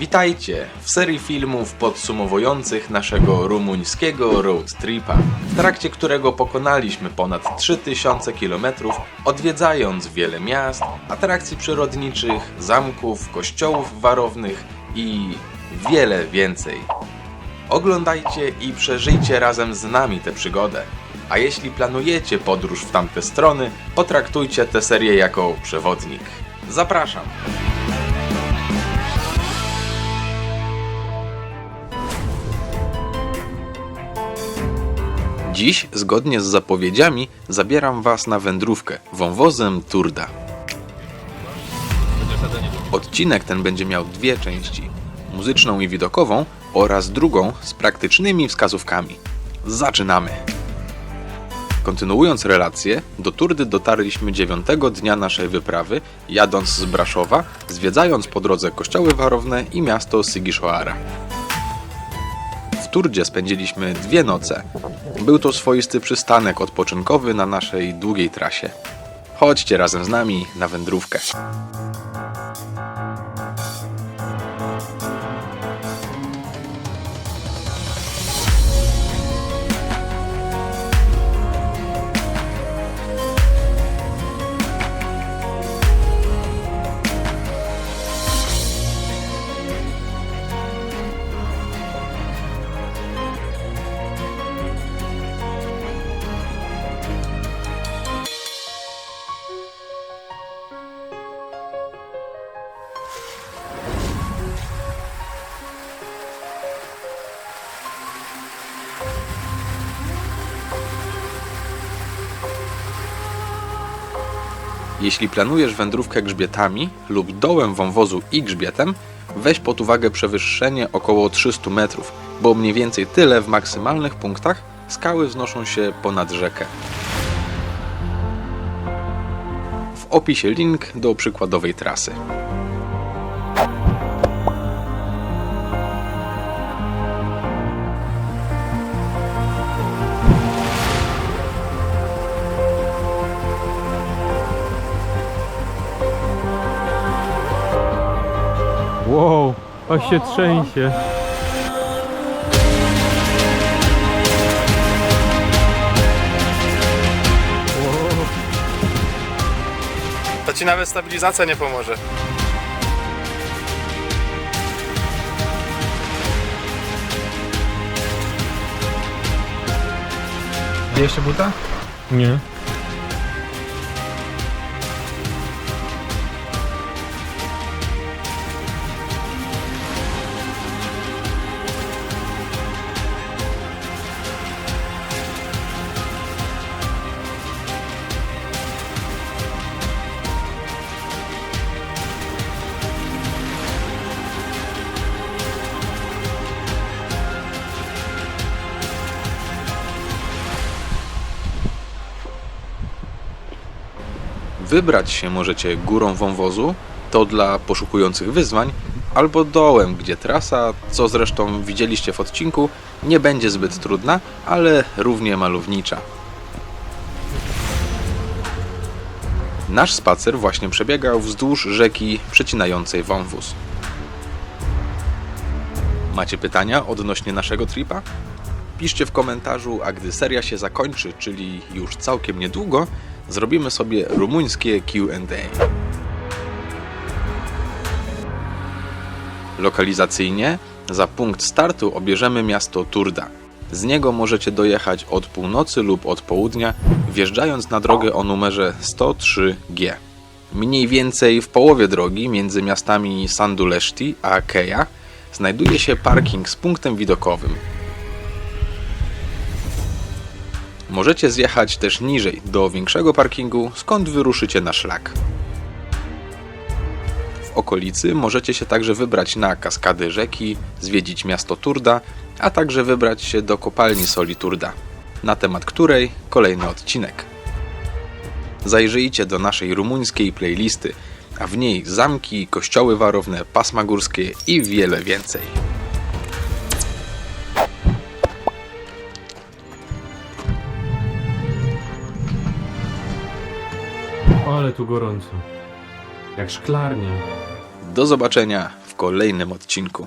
Witajcie w serii filmów podsumowujących naszego rumuńskiego road tripa, w trakcie którego pokonaliśmy ponad 3000 km, odwiedzając wiele miast, atrakcji przyrodniczych, zamków, kościołów warownych i wiele więcej. Oglądajcie i przeżyjcie razem z nami tę przygodę. A jeśli planujecie podróż w tamte strony, potraktujcie tę serię jako przewodnik. Zapraszam! Dziś, zgodnie z zapowiedziami, zabieram Was na wędrówkę wąwozem Turda. Odcinek ten będzie miał dwie części: muzyczną i widokową oraz drugą z praktycznymi wskazówkami. Zaczynamy! Kontynuując relację, do Turdy dotarliśmy dziewiątego dnia naszej wyprawy, jadąc z Braszowa, zwiedzając po drodze kościoły warowne i miasto Sigiszoara. W Turdzie spędziliśmy dwie noce. Był to swoisty przystanek odpoczynkowy na naszej długiej trasie. Chodźcie razem z nami na wędrówkę. Jeśli planujesz wędrówkę grzbietami lub dołem wąwozu i grzbietem, weź pod uwagę przewyższenie około 300 metrów, bo mniej więcej tyle w maksymalnych punktach skały wznoszą się ponad rzekę. W opisie link do przykładowej trasy. Aż się trzęsie. To ci nawet stabilizacja nie pomoże. Gdzie jeszcze buta? Nie. Wybrać się możecie górą wąwozu, to dla poszukujących wyzwań, albo dołem, gdzie trasa, co zresztą widzieliście w odcinku, nie będzie zbyt trudna, ale równie malownicza. Nasz spacer właśnie przebiegał wzdłuż rzeki przecinającej wąwóz. Macie pytania odnośnie naszego tripa? Piszcie w komentarzu, a gdy seria się zakończy, czyli już całkiem niedługo, zrobimy sobie rumuńskie QA. Lokalizacyjnie za punkt startu obierzemy miasto Turda. Z niego możecie dojechać od północy lub od południa, wjeżdżając na drogę o numerze 103G. Mniej więcej w połowie drogi między miastami Sanduleszti a Keja znajduje się parking z punktem widokowym. Możecie zjechać też niżej do większego parkingu, skąd wyruszycie na szlak. W okolicy możecie się także wybrać na kaskady rzeki, zwiedzić miasto Turda, a także wybrać się do kopalni soli Turda, na temat której kolejny odcinek. Zajrzyjcie do naszej rumuńskiej playlisty, a w niej zamki, kościoły warowne, pasma górskie i wiele więcej. Ale tu gorąco. Jak szklarnie. Do zobaczenia w kolejnym odcinku.